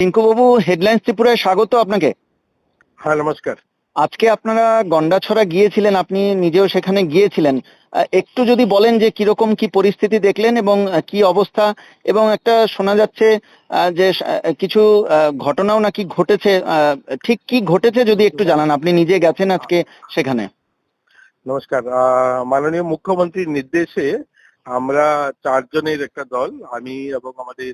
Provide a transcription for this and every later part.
টিঙ্কু বাবু headlines ত্রিপুরায় স্বাগত আপনাকে। হ্যাঁ নমস্কার। আজকে আপনারা গন্ডাছড়া গিয়েছিলেন আপনি নিজেও সেখানে গিয়েছিলেন। একটু যদি বলেন যে কীরকম কি পরিস্থিতি দেখলেন এবং কি অবস্থা এবং একটা শোনা যাচ্ছে যে কিছু ঘটনাও নাকি ঘটেছে ঠিক কি ঘটেছে যদি একটু জানান আপনি নিজে গেছেন আজকে সেখানে। নমস্কার। মাননীয় মুখ্যমন্ত্রীর নির্দেশে আমরা চারজনের একটা দল আমি এবং আমাদের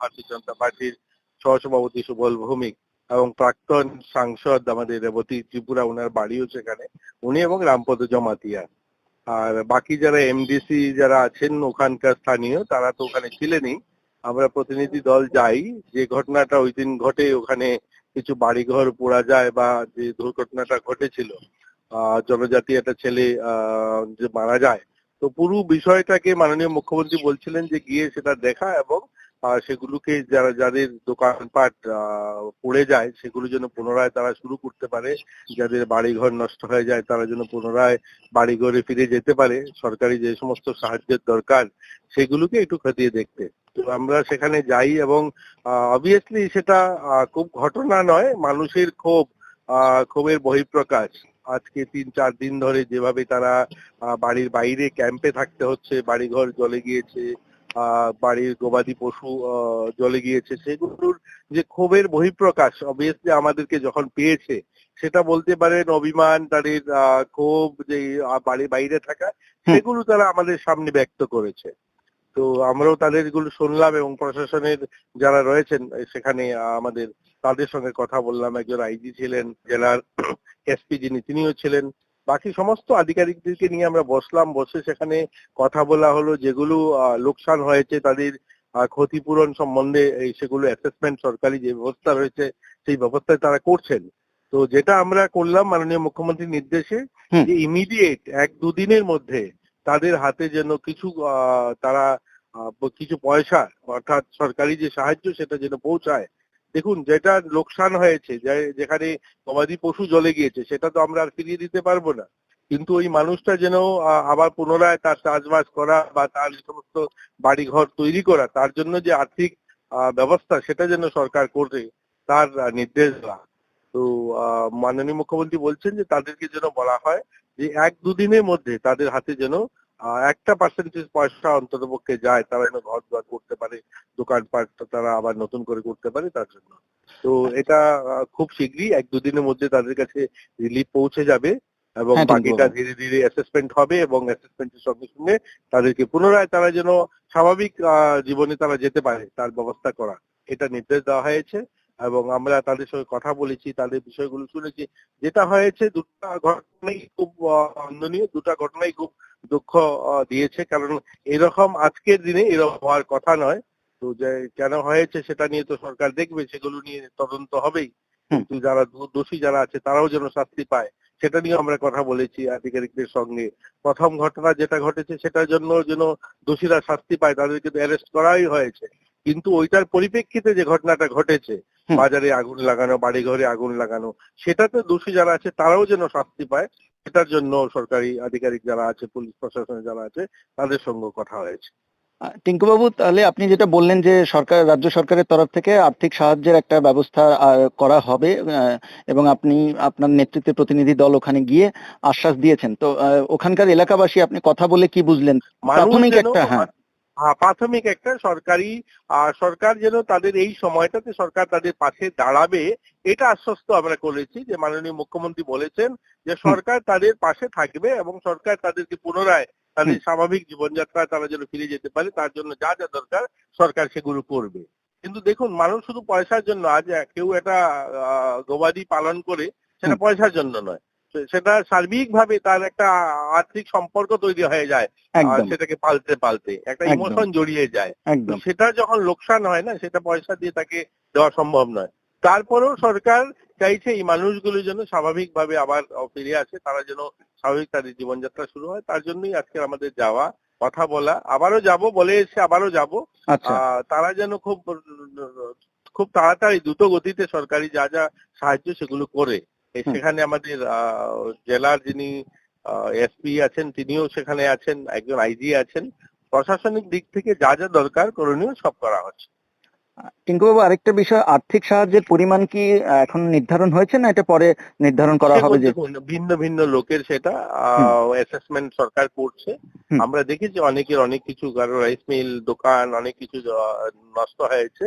ভারতীয় জনতা পার্টির সহসভাপতি সুবল ভৌমিক এবং প্রাক্তন সাংসদ আমাদের রেবতী ত্রিপুরা ওনার বাড়িও সেখানে, উনি এবং রামপদ জমাতিয়া। আর বাকি যারা এমডিসি যারা আছেন ওখানকার স্থানীয়, তারা তো ওখানে ছিলেনই। আমরা প্রতিনিধি দল যাই, যে ঘটনাটা ওই দিন ঘটে, ওখানে কিছু বাড়িঘর পোড়া যায় বা যে দুর্ঘটনাটা ঘটেছিল জনজাতি একটা ছেলে যে মারা যায়। তো পুরো বিষয়টাকে মাননীয় মুখ্যমন্ত্রী বলছিলেন যে গিয়ে সেটা দেখা এবং সেগুলোকে যারা, যাদের দোকানপাট পড়ে যায়, সেগুলো যেন পুনরায় তারা শুরু করতে পারে। যাদের বাড়িঘর নষ্ট হয়ে যায়, তারা যেন পুনরায় বাড়িঘরে ফিরে যেতে পারে। সরকারি যে সমস্ত সাহায্যের দরকার, সেগুলোকে একটু খতিয়ে দেখতে। তো আমরা সেখানে যাই এবং অবভিয়াসলি সেটা খুব ঘটনা নয়, মানুষের ক্ষোভ ক্ষোভের বহিঃপ্রকাশ। আজকে তিন, চার দিন ধরে যেভাবে তারা বাড়ির বাইরে ক্যাম্পে থাকতে হচ্ছে, বাড়িঘর জ্বলে গিয়েছে বাড়ির গবাদি পশু জ্বলে গিয়েছে সেগুলোর যে ক্ষোভের বহিঃপ্রকাশ অবভিয়াসলি আমাদেরকে যখন পেয়েছে সেটা বলতে পারেন অভিমান তাদের ক্ষোভ যে বাড়ির বাইরে থাকা সেগুলো তারা আমাদের সামনে ব্যক্ত করেছে। তো আমরাও তাদের এগুলো শুনলাম এবং প্রশাসনের যারা রয়েছেন সেখানে আমাদের তাদের সঙ্গে কথা বললাম। একজন আইজি ছিলেন জেলার এসপি যিনি তিনিও ছিলেন। বাকি সমস্ত আধিকারিকদেরকে নিয়ে আমরা বসলাম বসে সেখানে কথা বলা হলো যেগুলো লোকসান হয়েছে তাদের ক্ষতিপূরণ সম্বন্ধে সেগুলো অ্যাসেসমেন্ট সরকারি যে ব্যবস্থা রয়েছে সেই ব্যবস্থায় তারা করছেন। তো যেটা আমরা করলাম মাননীয় মুখ্যমন্ত্রীর নির্দেশে যে ইমিডিয়েট এক দুদিনের মধ্যে তাদের হাতে যেন কিছু আহ, তারা কিছু পয়সা অর্থাৎ সরকারি যে সাহায্য সেটা যেন পৌঁছায় দেখুন, যেটা লোকসান হয়েছে যেখানে গবাদি পশু জলে গিয়েছে, সেটা তো আমরা আর ফিরিয়ে দিতে পারব না। কিন্তু ওই মানুষটা যেন আবার পুনরায় তার চাষবাস করা বা তার সমস্ত বাড়ি ঘর তৈরি করা, তার জন্য যে আর্থিক ব্যবস্থা, সেটা যেন সরকার করে তার নির্দেশ দেওয়া। তো মাননীয় মুখ্যমন্ত্রী বলছেন যে তাদেরকে যেন বলা হয় যে এক দুদিনের মধ্যে তাদের হাতে যেন একটা পার্সেন্টেজ পয়সা অন্তত পক্ষে যায় তারা যেন ঘর দুয়ার করতে পারে দোকানপাট তারা আবার নতুন করে করতে পারে তার জন্য। তো এটা খুব শীঘ্রই এক দুদিনের মধ্যে তাদের কাছে রিলিফ পৌঁছে যাবে এবং হ্যাঁ, বাকিটা ধীরে ধীরে অ্যাসেসমেন্ট হবে এবং অ্যাসেসমেন্টের সঙ্গে সঙ্গে তাদেরকে পুনরায় তারা যেন স্বাভাবিক আহ, জীবনে তারা যেতে পারে তার ব্যবস্থা করা এটা নির্দেশ দেওয়া হয়েছে এবং আমরা তাদের সঙ্গে কথা বলেছি তাদের বিষয়গুলো শুনেছি। যেটা হয়েছে দুটা ঘটনাই খুব অন্দনীয় দুটা ঘটনাই খুব দুঃখ দিয়েছে। কারণ এরকম আজকের দিনে এরকম হওয়ার কথা নয়। তো যে কেন হয়েছে সেটা নিয়ে তো সরকার দেখবে সেগুলো নিয়ে তদন্ত হবেই। কিন্তু যারা দোষী যারা আছে তারাও যেন শাস্তি পায় সেটা নিয়ে আমরা কথা বলেছি আধিকারিকদের সঙ্গে। প্রথম ঘটনা যেটা ঘটেছে সেটার জন্য যেন দোষীরা শাস্তি পায় তাদেরকে তো অ্যারেস্ট করাই হয়েছে। কিন্তু ওইটার পরিপ্রেক্ষিতে যে ঘটনাটা ঘটেছে বাজারে আগুন লাগানো বাড়ি ঘরে আগুন লাগানো সেটাতে দোষী যারা আছে তারাও যেন শাস্তি পায়। সেটার জন্য সরকারি আধিকারিক যারা আছে পুলিশ প্রশাসনে যারা আছে তাদের সঙ্গে কথা হয়েছে। আহ, টিঙ্কু বাবু তাহলে আপনি যেটা বললেন যে সরকার রাজ্য সরকারের তরফ থেকে আর্থিক সাহায্যের একটা ব্যবস্থা করা হবে এবং আপনি আপনার নেতৃত্বে প্রতিনিধি দল ওখানে গিয়ে আশ্বাস দিয়েছেন। তো ওখানকার এলাকাবাসী আপনি কথা বলে কি বুঝলেন? প্রাথমিক একটা হ্যাঁ, প্রাথমিক একটা সরকারি সরকার যেন তাদের এই সময়টাতে সরকার তাদের পাশে দাঁড়াবে এটা আশ্বস্ত আমরা করেছি যে মাননীয় মুখ্যমন্ত্রী বলেছেন যে সরকার তাদের পাশে থাকবে এবং সরকার তাদেরকে পুনরায় তাদের স্বাভাবিক জীবনযাত্রা তারা যেন ফিরে যেতে পারে তার জন্য যা যা দরকার সরকার সেগুলো করবে। কিন্তু দেখুন মানুষ শুধু পয়সার জন্য আজ কেউ একটা আহ, গবাদি পালন করে সেটা পয়সার জন্য নয়। সেটা সার্বিকভাবে তার একটা আর্থিক সম্পর্ক তৈরি হয়ে যায় আর সেটাকে পালতে পালতে একটা ইমোশন জড়িয়ে যায়। সেটা যখন লোকসান হয় না সেটা পয়সা দিয়ে তাকে দেওয়া সম্ভব নয়। তারপরেও সরকার চাইছে এই মানুষগুলো যেন স্বাভাবিকভাবে আবার ফিরে আসে তারা যেন স্বাভাবিক তাদের জীবনযাত্রা শুরু হয়। তার জন্যই আজকে আমাদের যাওয়া কথা বলা। আবারও যাব বলে এসে আবারও যাব। আচ্ছা। আহ, তারা যেন খুব খুব তাড়াতাড়ি দ্রুত গতিতে সরকারি যা যা সাহায্য সেগুলো করে। সেখানে আমাদের জেলার যিনি এসপি আছেন তিনিও সেখানে আছেন একজন আইজি আছেন। প্রশাসনিক দিক থেকে যা যা দরকার করণীয় সব করা হচ্ছে। টিঙ্কুবাবু আরেকটা বিষয় আর্থিক সাহায্যের পরিমাণ কি এখন নির্ধারণ হয়েছে না এটা পরে নির্ধারণ করা হবে যে ভিন্ন ভিন্ন লোকের সেটা অ্যাসেসমেন্ট সরকার করছে। আমরা দেখেছি অনেকের অনেক কিছু কারও রাইস মিল দোকান অনেক কিছু নষ্ট হয়েছে।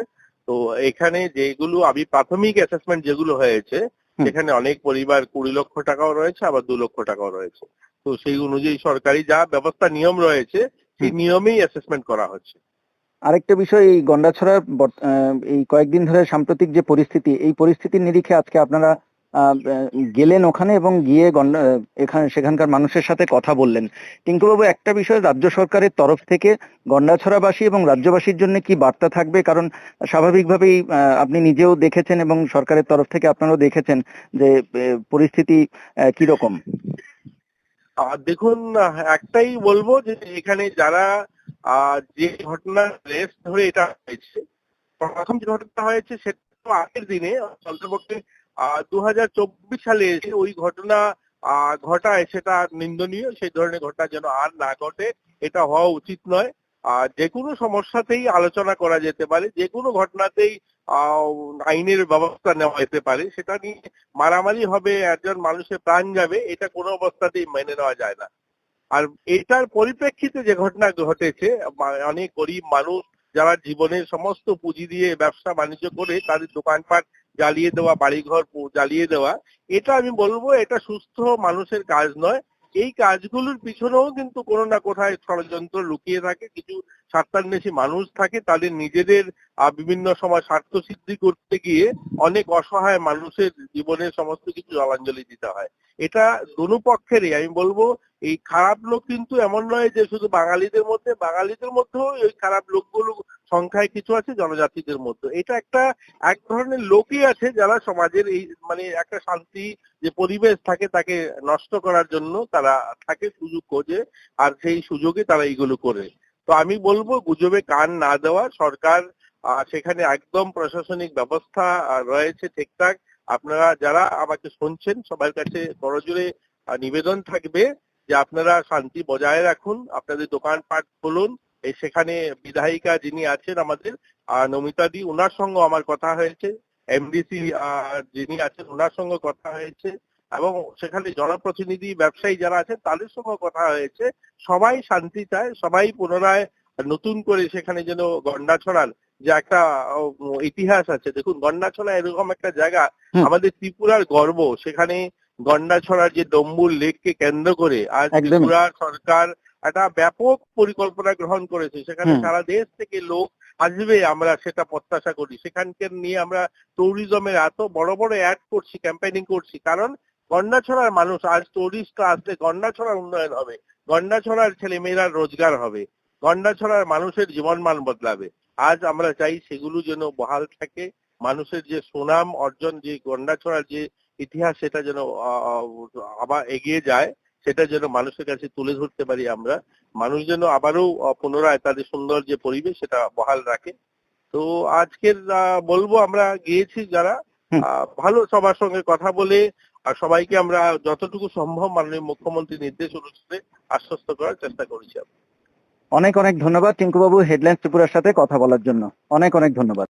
তো এখানে যেগুলো আমি প্রাথমিক অ্যাসেসমেন্ট যেগুলো হয়েছে। সেখানে অনেক পরিবার কুড়ি লক্ষ টাকাও রয়েছে আবার দু লক্ষ টাকাও রয়েছে। তো সেই অনুযায়ী সরকারি যা ব্যবস্থা নিয়ম রয়েছে সেই নিয়মেই অ্যাসেসমেন্ট করা হচ্ছে। আরেকটা বিষয় এই গন্ডাছড়ার এই কয়েকদিন ধরে সাম্প্রতিক যে পরিস্থিতি এই পরিস্থিতির নিরিখে আজকে আপনারা গেলেন ওখানে এবং গিয়ে এখানে, সেখানকার মানুষের সাথে কথা বললেন। টিঙ্কুবাবু, একটা বিষয় রাজ্য সরকারের তরফ থেকে গন্ডাছড়াবাসী এবং রাজ্যবাসীর জন্য কি বার্তা থাকবে? কারণ স্বাভাবিকভাবেই আপনি নিজেও দেখেছেন এবং সরকারের তরফ থেকে আপনারাও দেখেছেন যে পরিস্থিতি কীরকম। দেখুন, একটাই বলব যে এখানে যারা যে ঘটনা রেস ধরে এটা হয়েছে, প্রথম যে ঘটনা হয়েছে সেটা আগের দিনে অন্তর্পক্ষে দু হাজার চব্বিশ সালে এসে ওই ঘটনা ঘটায়, সেটা নিন্দনীয়, সেই ধরনের ঘটনা যেন আর না ঘটে, এটা হওয়া উচিত নয়। যে কোনো সমস্যাতেই আলোচনা করা যেতে পারে, যে কোনো ঘটনাতেই আইনের ব্যবস্থা নেওয়া যেতে পারে, সেটা নিয়ে মারামারি হবে, একজন মানুষের প্রাণ যাবে, এটা কোনো অবস্থাতেই মেনে নেওয়া যায় না। আর এটার পরিপ্রেক্ষিতে যে ঘটনা ঘটেছে অনেক গরিব মানুষ যারা জীবনের সমস্ত পুঁজি দিয়ে ব্যবসা বাণিজ্য করে, তাদের দোকানপাট জ্বালিয়ে দেওয়া, বাড়িঘর জ্বালিয়ে দেওয়া, এটা আমি বলব এটা সুস্থ মানুষের কাজ নয়। এই কাজগুলোর পিছনেও কিন্তু কোনো না কোথায় ষড়যন্ত্র লুকিয়ে থাকে, কিছু স্বার্থান্বেষী মানুষ থাকে, তাদের নিজেদের বিভিন্ন সময় স্বার্থ সিদ্ধি করতে গিয়ে অনেক অসহায় মানুষের জীবনের সমস্ত কিছু জলাঞ্জলি দিতে হয়। এটা দোনো পক্ষেরই, আমি বলব, এই খারাপ লোক কিন্তু এমন নয় যে শুধু বাঙালিদের মধ্যে, বাঙালিদের মধ্যেও ওই খারাপ লোকগুলো সংখ্যায় কিছু আছে, জনজাতিদের মধ্যে। এটা একটা, এক ধরনের লোকই আছে যারা সমাজের এই মানে একটা শান্তি যে পরিবেশ থাকে তাকে নষ্ট করার জন্য তারা থাকে সুযোগ খোঁজে আর সেই সুযোগে তারা এইগুলো করে। তো আমি বলব গুজবে কান না দেওয়া। সরকার সেখানে একদম প্রশাসনিক ব্যবস্থা রয়েছে ঠিকঠাক। আপনারা যারা আমাকে শুনছেন সবার কাছে করজোরে নিবেদন থাকবে যে আপনারা শান্তি বজায় রাখুন আপনাদের দোকানপাট খুলুন। এই সেখানে বিধায়িকা যিনি আছেন আমাদের আহ, নমিতা দি ওনার সঙ্গে আমার কথা হয়েছে। এমডিসি যিনি আছেন ওনার সঙ্গে কথা হয়েছে। এবং সেখানে জনপ্রতিনিধি ব্যবসায়ী যারা আছেন তাদের সঙ্গে কথা হয়েছে। সবাই শান্তি চায় সবাই পুনরায় নতুন করে সেখানে যেন গন্ডাছড়ার যে একটা ইতিহাস আছে। দেখুন গন্ডাছড়া এরকম একটা জায়গা। আমাদের ত্রিপুরার গর্ব। সেখানে গন্ডাছড়ার যে ডম্বুর লেককে কেন্দ্র করে আজ একদমই। ত্রিপুরা সরকার একটা ব্যাপক পরিকল্পনা গ্রহণ করেছে। সেখানে সারা দেশ থেকে লোক আসবে আমরা সেটা প্রত্যাশা করি। সেখানকে নিয়ে আমরা ট্যুরিজমের এত বড় বড় অ্যাড করছি ক্যাম্পেইনিং করছি। কারণ গন্ডাছড়ার মানুষ আজ টুরিস্ট আসলে গন্ডাছড়ার উন্নয়ন হবে। গন্ডাছড়ার ছেলে মেয়েরা রোজগার হবে। গন্ডাছড়ার মানুষের জীবনমান বদলাবে। আজ আমরা চাই সেগুলো যেন বহাল থাকে। মানুষের যে সুনাম অর্জন যে গন্ডাছড়ার যে ইতিহাস সেটা যেন আবার এগিয়ে যায় সেটা যেন মানুষের কাছে তুলে ধরতে পারি আমরা। মানুষ যেন আবারও পুনরায় তাদের সুন্দর যে পরিবেশ সেটা বহাল রাখে। তো আজকের আহ, বলব আমরা গিয়েছি যারা। আহ, ভালো সবার সঙ্গে কথা বলে আর সবাইকে আমরা যতটুকু সম্ভব মাননীয় মুখ্যমন্ত্রী নির্দেশ অনুসারে আশ্বস্ত করার চেষ্টা করেছি অনেক অনেক ধন্যবাদ টিঙ্কুবাবু, হেডলাইন্স ত্রিপুরার সাথে কথা বলার জন্য। অনেক অনেক ধন্যবাদ।